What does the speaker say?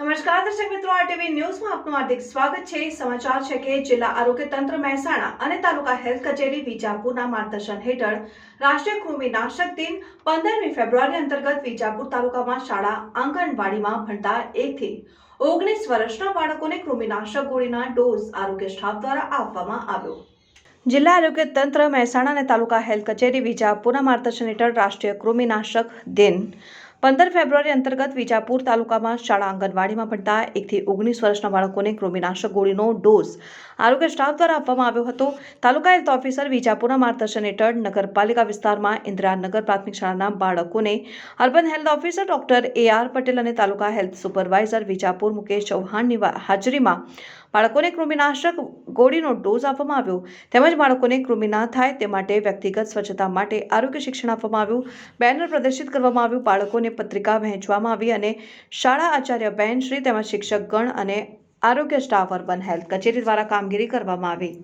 નમસ્કાર દર્શક મિત્રો આરટીવી ન્યૂઝમાં આપનું હાર્દિક સ્વાગત છે. સમાચાર છે કે જિલ્લા આરોગ્ય તંત્ર મહેસાણા અને તાલુકા હેલ્થ કચેરી વિજાપુરના માર્ગદર્શન હેઠળ રાષ્ટ્રીય કૃમિનાશક દિન પંદરમી ફેબ્રુઆરી અંતર્ગત વિજાપુર તાલુકામાં શાળા આંગણવાડીમાં ભણતા એકથી ઓગણીસ વર્ષના બાળકોને કૃમિનાશક ગોળીના ડોઝ આરોગ્ય સ્ટાફ દ્વારા આપવામાં આવ્યો. જિલ્લા આરોગ્ય તંત્ર મહેસાણા અને તાલુકા હેલ્થ કચેરી વિજાપુરના માર્ગદર્શન હેઠળ રાષ્ટ્રીય કૃમિનાશક દિન પંદર ફેબ્રુઆરી અંતર્ગત વિજાપુર તાલુકામાં શાળા આંગણવાડીમાં ભણતા એકથી ઓગણીસ વર્ષના બાળકોને કૃમિનાશક ગોળીનો ડોઝ આરોગ્ય સ્ટાફ દ્વારા આપવામાં આવ્યો હતો. તાલુકા હેલ્થ ઓફિસર વિજાપુરના માર્ગદર્શન હેઠળ નગરપાલિકા વિસ્તારમાં ઇન્દિરાનગર પ્રાથમિક શાળાના બાળકોને urban health officer doctor A R Patel અને તાલુકા હેલ્થ સુપરવાઇઝર વિજાપુર મુકેશ ચૌહાણની હાજરીમાં બાળકોને કૃમિનાશક ગોળીનો ડોઝ આપવામાં આવ્યો. તેમજ બાળકોને કૃમિ ના થાય તે માટે વ્યક્તિગત સ્વચ્છતા માટે આરોગ્ય શિક્ષણ આપવામાં આવ્યું. બેનર પ્રદર્શિત કરવામાં આવ્યું. બાળકોને પત્રિકા વહેંચવામાં આવી અને શાળા આચાર્ય બેન શ્રી તેમજ શિક્ષકગણ અને આરોગ્ય સ્ટાફ અર્બન હેલ્થ કચેરી દ્વારા કામગીરી કરવામાં આવી.